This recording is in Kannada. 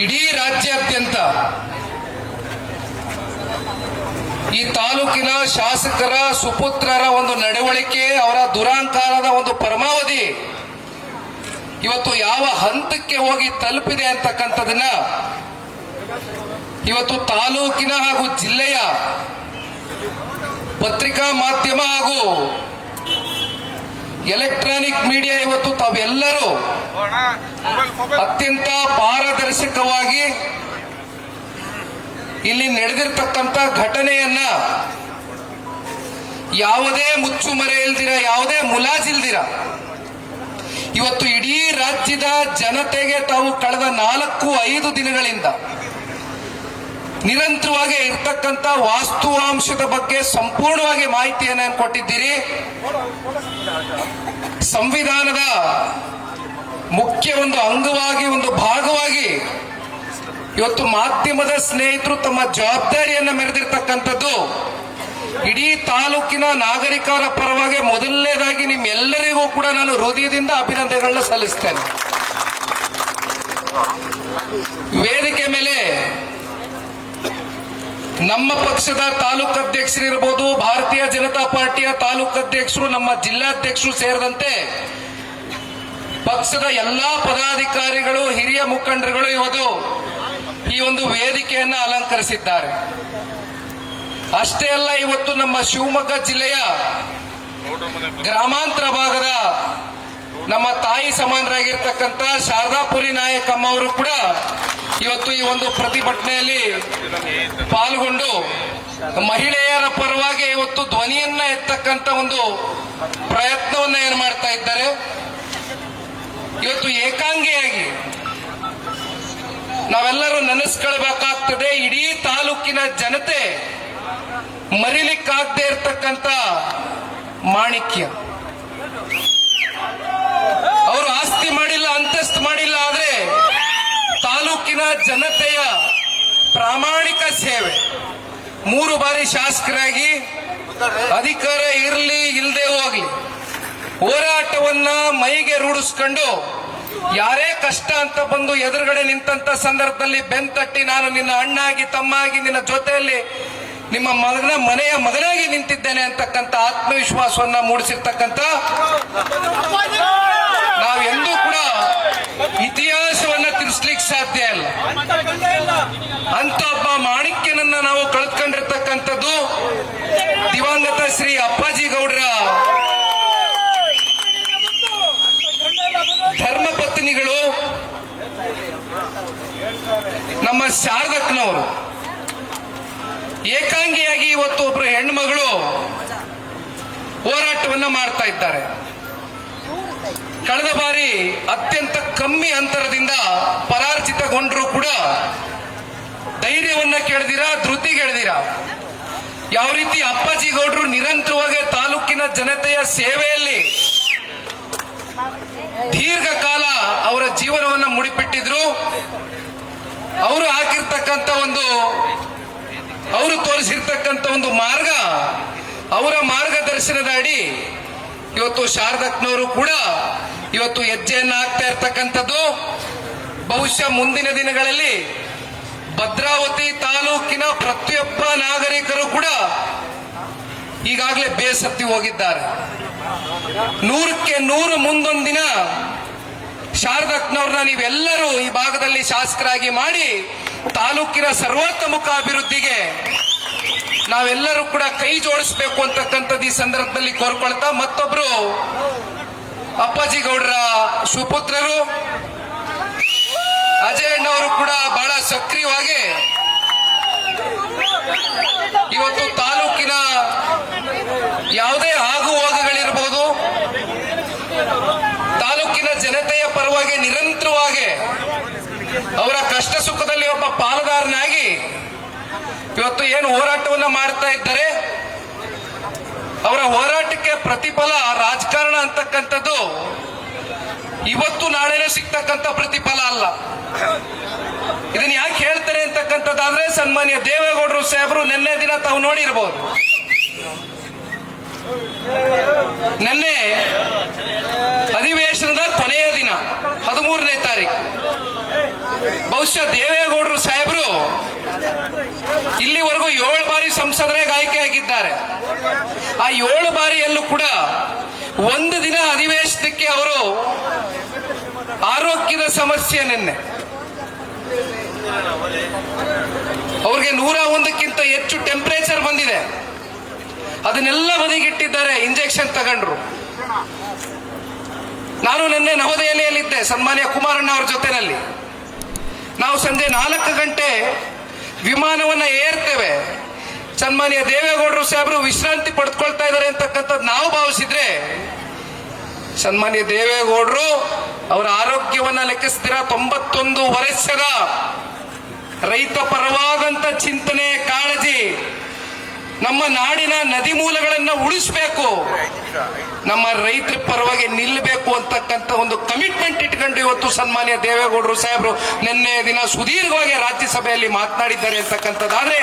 ಇಡೀ ರಾಜ್ಯಾದ್ಯಂತ ಈ ತಾಲೂಕಿನ ಶಾಸಕರ, ಸುಪುತ್ರರ ಒಂದು ನಡವಳಿಕೆ, ಅವರ ದುರಾಂಕಾರದ ಒಂದು ಪರಮಾವಧಿ ಇವತ್ತು ಯಾವ ಹಂತಕ್ಕೆ ಹೋಗಿ ತಲುಪಿದೆ ಅಂತಕ್ಕಂಥದನ್ನ ಇವತ್ತು ತಾಲೂಕಿನ ಹಾಗೂ ಜಿಲ್ಲೆಯ ಪತ್ರಿಕಾ ಮಾಧ್ಯಮ ಹಾಗೂ ಎಲೆಕ್ಟ್ರಾನಿಕ್ ಮೀಡಿಯಾ ಇವತ್ತು ತಾವೆಲ್ಲರೂ ಅತ್ಯಂತ ಪಾರದರ್ಶಕವಾಗಿ ಇಲ್ಲಿ ನಡೆದಿರ್ತಕ್ಕಂಥ ಘಟನೆಯನ್ನ ಯಾವುದೇ ಮುಚ್ಚುಮರೆ ಇಲ್ದಿರ, ಯಾವುದೇ ಮುಲಾಜಿಲ್ದಿರ, ಇವತ್ತು ಇಡೀ ರಾಜ್ಯದ ಜನತೆಗೆ ತಾವು ಕಳೆದ ನಾಲ್ಕು, ಐದು ದಿನಗಳಿಂದ ನಿರಂತರವಾಗಿ ಇರ್ತಕ್ಕಂಥ ವಾಸ್ತುವಾಂಶದ ಬಗ್ಗೆ ಸಂಪೂರ್ಣವಾಗಿ ಮಾಹಿತಿಯನ್ನು ಕೊಟ್ಟಿದ್ದೀರಿ. ಸಂವಿಧಾನದ ಮುಖ್ಯ ಒಂದು ಅಂಗವಾಗಿ, ಒಂದು ಭಾಗವಾಗಿ ಇವತ್ತು ಮಾಧ್ಯಮದ ಸ್ನೇಹಿತರು ತಮ್ಮ ಜವಾಬ್ದಾರಿಯನ್ನು ಮೆರೆದಿರ್ತಕ್ಕಂಥದ್ದು ಇಡೀ ತಾಲೂಕಿನ ನಾಗರಿಕರ ಪರವಾಗಿ ಮೊದಲನೇದಾಗಿ ನಿಮ್ಮೆಲ್ಲರಿಗೂ ಕೂಡ ನಾನು ಹೃದಯದಿಂದ ಅಭಿನಂದನೆಗಳನ್ನ ಸಲ್ಲಿಸ್ತೇನೆ. ವೇದಿಕೆ ಮೇಲೆ ನಮ್ಮ ಪಕ್ಷದ ತಾಲೂಕು ಅಧ್ಯಕ್ಷರಿರ್ಬೋದು, ಭಾರತೀಯ ಜನತಾ ಪಾರ್ಟಿಯ ತಾಲೂಕು ಅಧ್ಯಕ್ಷರು, ನಮ್ಮ ಜಿಲ್ಲಾಧ್ಯಕ್ಷರು ಸೇರಿದಂತೆ ಪಕ್ಷದ ಎಲ್ಲಾ ಪದಾಧಿಕಾರಿಗಳು, ಹಿರಿಯ ಮುಖಂಡರುಗಳು ಇವತ್ತು ಈ ಒಂದು ವೇದಿಕೆಯನ್ನು ಅಲಂಕರಿಸಿದ್ದಾರೆ. ಅಷ್ಟೇ ಅಲ್ಲ, ಇವತ್ತು ನಮ್ಮ ಶಿವಮೊಗ್ಗ ಜಿಲ್ಲೆಯ ಗ್ರಾಮಾಂತರ ಭಾಗದ ನಮ್ಮ ತಾಯಿ ಸಮಾನರಾಗಿರ್ತಕ್ಕಂಥ ಶಾರದಾಪುರಿ ನಾಯಕಮ್ಮ ಅವರು ಕೂಡ ಇವತ್ತು ಈ ಒಂದು ಪ್ರತಿಭಟನೆಯಲ್ಲಿ ಪಾಲ್ಗೊಂಡು ಮಹಿಳೆಯರ ಪರವಾಗಿ ಇವತ್ತು ಧ್ವನಿಯನ್ನ ಎತ್ತಕ್ಕಂಥ ಒಂದು ಪ್ರಯತ್ನವನ್ನ ಏನ್ ಮಾಡ್ತಾ ಇದ್ದಾರೆ. ಇವತ್ತು ಏಕಾಂಗಿಯಾಗಿ ನಾವೆಲ್ಲರೂ ನೆನೆಸ್ಕೊಳ್ಬೇಕಾಗ್ತದೆ, ಇಡೀ ತಾಲೂಕಿನ ಜನತೆ ಮರಿಲಿಕ್ಕಾಗದೆ ಇರ್ತಕ್ಕಂಥ ಮಾಣಿಕ್ಯ. ಅವರು ಆಸ್ತಿ ಮಾಡಿಲ್ಲ, ಅಂತಸ್ತು ಮಾಡಿಲ್ಲ ಆದ್ರೆ ತಾಲೂಕಿನ ಜನತೆಯ ಪ್ರಾಮಾಣಿಕ ಸೇವೆ. ಮೂರು ಬಾರಿ ಶಾಸಕರಾಗಿ ಅಧಿಕಾರ ಇರಲಿ ಇಲ್ಲದೆ ಹೋಗ್ಲಿ, ಹೋರಾಟವನ್ನ ಮೈಗೆ ರೂಢಿಸ್ಕೊಂಡು ಯಾರೇ ಕಷ್ಟ ಅಂತ ಬಂದು ಎದುರುಗಡೆ ನಿಂತ ಸಂದರ್ಭದಲ್ಲಿ ಬೆಂತಟ್ಟಿ ನಾನು ನಿನ್ನ ಅಣ್ಣಾಗಿ, ತಮ್ಮಾಗಿ, ನಿನ್ನ ಜೊತೆಯಲ್ಲಿ ನಿಮ್ಮ ಮಗನ ಮನೆಯ ಮಗನಾಗಿ ನಿಂತಿದ್ದೇನೆ ಅಂತಕ್ಕಂಥ ಆತ್ಮವಿಶ್ವಾಸವನ್ನ ಮೂಡಿಸಿರ್ತಕ್ಕಂಥ ನಾವೆಂದೂ ಕೂಡ ಇತಿಹಾಸವನ್ನ ತಿಳಿಸ್ಲಿಕ್ಕೆ ಸಾಧ್ಯ ಇಲ್ಲ. ಅಂತ ಒಬ್ಬ ಮಾಣಿಕ್ಯನನ್ನ ನಾವು ಕಳೆದುಕೊಂಡಿರ್ತಕ್ಕಂಥದ್ದು ದಿವಂಗತ ಶ್ರೀ ಅಪ್ಪಾಜಿ ಗೌಡರ ಧರ್ಮಪತ್ನಿಗಳು ನಮ್ಮ ಶಾರದಕ್ಕನವರು. ಏಕಾಂಗಿಯಾಗಿ ಇವತ್ತು ಒಬ್ಬರು ಹೆಣ್ಮಗಳು ಹೋರಾಟವನ್ನ ಮಾಡ್ತಾ ಇದ್ದಾರೆ. ಕಳೆದ ಬಾರಿ ಅತ್ಯಂತ ಕಮ್ಮಿ ಅಂತರದಿಂದ ಪರಾರ್ಜಿತಗೊಂಡ್ರು ಕೂಡ ಧೈರ್ಯವನ್ನ ಕೇಳ್ದಿರ ಧೃತಿಗೆಳ್ದಿರ ಯಾವ ರೀತಿ ಅಪ್ಪಾಜಿ ಗೌಡ್ರು ನಿರಂತರವಾಗಿ ತಾಲೂಕಿನ ಜನತೆಯ ಸೇವೆಯಲ್ಲಿ ದೀರ್ಘಕಾಲ ಅವರ ಜೀವನವನ್ನ ಮುಡಿಪಿಟ್ಟಿದ್ರು. ಅವರು ಹಾಕಿರ್ತಕ್ಕಂಥ ಒಂದು, ಅವರು ತೋರಿಸಿರ್ತಕ್ಕಂಥ ಒಂದು ಮಾರ್ಗ, ಅವರ ಮಾರ್ಗದರ್ಶನದ ಅಡಿ ಇವತ್ತು ಶಾರದಕ್ನವರು ಕೂಡ ಇವತ್ತು ಹೆಜ್ಜೆಯನ್ನ ಹಾಕ್ತಾ ಇರ್ತಕ್ಕಂಥದ್ದು. ಬಹುಶಃ ಮುಂದಿನ ದಿನಗಳಲ್ಲಿ ಭದ್ರಾವತಿ ತಾಲೂಕಿನ ಪ್ರತಿಯೊಬ್ಬ ನಾಗರಿಕರು ಕೂಡ ಈಗಾಗಲೇ ಬೇಸತ್ತಿ ಹೋಗಿದ್ದಾರೆ. ನೂರಕ್ಕೆ ನೂರು ಮುಂದೊಂದಿನ ಶಾರದಕ್ನವ್ರನ್ನ ನೀವೆಲ್ಲರೂ ಈ ಭಾಗದಲ್ಲಿ ಶಾಸಕರಾಗಿ ಮಾಡಿ ತಾಲೂಕಿನ ಸರ್ವೋತ್ತಮುಖ ಅಭಿವೃದ್ಧಿಗೆ ನಾವೆಲ್ಲರೂ ಕೂಡ ಕೈ ಜೋಡಿಸ್ಬೇಕು ಅಂತಕ್ಕಂಥದ್ದು ಈ ಸಂದರ್ಭದಲ್ಲಿ ಕೋರ್ಕೊಳ್ತಾ ಮತ್ತೊಬ್ರು ಅಪ್ಪಾಜಿ ಗೌಡರ ಸುಪುತ್ರರು ಅಜಯಣ್ಣವರು ಕೂಡ ಬಹಳ ಸಕ್ರಿಯವಾಗಿ ಇವತ್ತು ತಾಲೂಕಿನ ಯಾವುದೇ ಆಗು ಹೋಗುಗಳಿರ್ಬೋದು ತಾಲೂಕಿನ ಜನತೆಯ ಪರವಾಗಿ ನಿರಂತರವಾಗಿ ಅವರ ಕಷ್ಟ ಸುಖದಲ್ಲಿ ಒಬ್ಬ ಪಾಲುದಾರನಾಗಿ ಇವತ್ತು ಏನು ಹೋರಾಟವನ್ನ ಮಾಡ್ತಾ ಇದ್ದಾರೆ, ಅವರ ಹೋರಾಟಕ್ಕೆ ಪ್ರತಿಫಲ, ರಾಜಕಾರಣ ಅಂತಕ್ಕಂಥದ್ದು ಇವತ್ತು ನಾಳೆನೇ ಸಿಗ್ತಕ್ಕಂಥ ಪ್ರತಿಫಲ ಅಲ್ಲ. ಇದನ್ನ ಯಾಕೆ ಹೇಳ್ತಾರೆ ಅಂತಕ್ಕಂಥದ್ದಾದ್ರೆ, ಸನ್ಮಾನ್ಯ ದೇವೇಗೌಡರು ಸಾಹೇಬರು ನಿನ್ನೆ ದಿನ ತಾವು ನೋಡಿರ್ಬೋದು. ನಿನ್ನೆ ಬಹುಶಃ ದೇವೇಗೌಡರು ಸಾಹೇಬರು, ಇಲ್ಲಿವರೆಗೂ ಏಳು ಬಾರಿ ಸಂಸದರಿಗೆ ಆಯ್ಕೆಯಾಗಿದ್ದಾರೆ ಆ ಏಳು ಬಾರಿಯಲ್ಲೂ ಕೂಡ ಒಂದು ದಿನ ಅಧಿವೇಶನಕ್ಕೆ ಅವರು ಆರೋಗ್ಯದ ಸಮಸ್ಯೆ ನಿನ್ನೆ. ಅವ್ರಿಗೆ ನೂರ ಒಂದಕ್ಕಿಂತ ಹೆಚ್ಚು ಟೆಂಪರೇಚರ್ ಬಂದಿದೆ. ಅದನ್ನೆಲ್ಲ ಬದಿಗಿಟ್ಟಿದ್ದಾರೆ ಇಂಜೆಕ್ಷನ್ ತಗೊಂಡ್ರು. ನಾನು ನಿನ್ನೆ ನವದೆಹಲಿಯಲ್ಲಿದ್ದೆ, ಸನ್ಮಾನ್ಯ ಕುಮಾರಣ್ಣ ಅವ್ರ ಜೊತೆನಲ್ಲಿ. ನಾವು ಸಂಜೆ ನಾಲ್ಕು ಗಂಟೆ ವಿಮಾನವನ್ನ ಏರ್ತೇವೆ. ಸನ್ಮಾನ್ಯ ದೇವೇಗೌಡರು ಸಾಹೇಬರು ವಿಶ್ರಾಂತಿ ಪಡೆದುಕೊಳ್ತಾ ಇದ್ದಾರೆ ಅಂತಕ್ಕಂಥದ್ದು ನಾವು ಭಾವಿಸಿದ್ರೆ, ಸನ್ಮಾನ್ಯ ದೇವೇಗೌಡರು ಅವರ ಆರೋಗ್ಯವನ್ನ ಲೆಕ್ಕಿಸ್ತೀರಾ. ತೊಂಬತ್ತೊಂದು ವರ್ಷದ ರೈತ ಪರವಾದಂತ ಚಿಂತನೆ, ಕಾಳಜಿ. ನಮ್ಮ ನಾಡಿನ ನದಿ ಮೂಲಗಳನ್ನ ಉಳಿಸಬೇಕು. ನಮ್ಮ ರೈತರ ಪರವಾಗಿ ನಿಲ್ಲಬೇಕು ಅಂತಕ್ಕಂಥ ಒಂದು ಕಮಿಟ್ಮೆಂಟ್ ಇಟ್ಕೊಂಡು ಇವತ್ತು ಸನ್ಮಾನ್ಯ ದೇವೇಗೌಡರು ಸಾಹೇಬರು ನಿನ್ನೆ ದಿನ ಸುದೀರ್ಘವಾಗಿ ರಾಜ್ಯಸಭೆಯಲ್ಲಿ ಮಾತನಾಡಿದ್ದಾರೆ ಅಂತಕ್ಕಂಥದ್ದಾದ್ರೆ